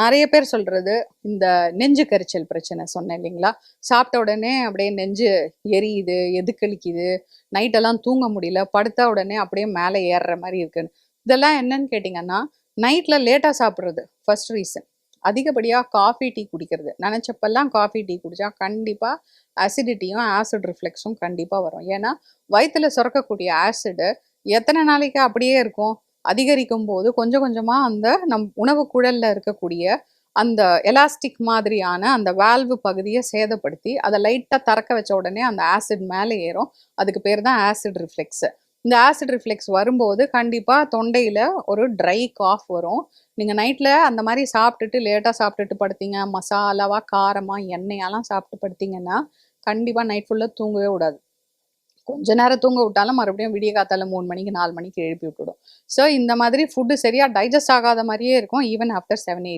நிறைய பேர் சொல்றது இந்த நெஞ்சு கரிச்சல் பிரச்சனை சொன்னேன் இல்லைங்களா? சாப்பிட்ட உடனே அப்படியே நெஞ்சு எரியுது எதுக்களிக்குது நைட்டெல்லாம் தூங்க முடியல படுத்த உடனே அப்படியே மேலே ஏறுற மாதிரி இருக்குன்னு. இதெல்லாம் என்னன்னு கேட்டிங்கன்னா நைட்டில் லேட்டாக சாப்பிட்றது ஃபர்ஸ்ட் ரீசன் அதிகப்படியாக காஃபி டீ குடிக்கிறது. நினச்சப்பெல்லாம் காஃபி டீ குடித்தா கண்டிப்பாக அசிடிட்டியும் ஆசிட் ரிஃப்ளெக்ஸும் கண்டிப்பாக வரும். ஏன்னா வயிற்றுல சுரக்கக்கூடிய ஆசிடு எத்தனை நாளைக்கு அப்படியே இருக்கும்? அதிகரிக்கும் போது கொஞ்சம் கொஞ்சமாக அந்த நம் உணவு குழல்ல இருக்கக்கூடிய அந்த எலாஸ்டிக் மாதிரியான அந்த வால்வு பகுதியை சேதப்படுத்தி அதை லைட்டாக திறக்க வச்ச உடனே அந்த ஆசிட் மேலே ஏறும். அதுக்கு பேர் தான் ஆசிட் ரிஃப்ளெக்ஸு. இந்த ஆசிட் ரிஃப்ளெக்ஸ் வரும்போது கண்டிப்பாக தொண்டையில் ஒரு ட்ரை காஃப் வரும். நீங்கள் நைட்டில் அந்த மாதிரி சாப்பிட்டுட்டு லேட்டாக சாப்பிட்டுட்டு படுத்தீங்க மசாலாவா காரமாக எண்ணெயெல்லாம் சாப்பிட்டு படுத்தீங்கன்னா கண்டிப்பாக நைட் ஃபுல்லாக தூங்கவே விடாது கொஞ்ச நேரம் தூங்க விட்டாலும் மறுபடியும் விடிய காத்தால மூணு மணிக்கு நாலு மணிக்கு எழுப்பி விட்டுடும். ஸோ இந்த மாதிரி ஃபுட்டு சரியாக டைஜஸ்ட் ஆகாத மாதிரியே இருக்கும் ஈவன் ஆஃப்டர் செவன் எயிட்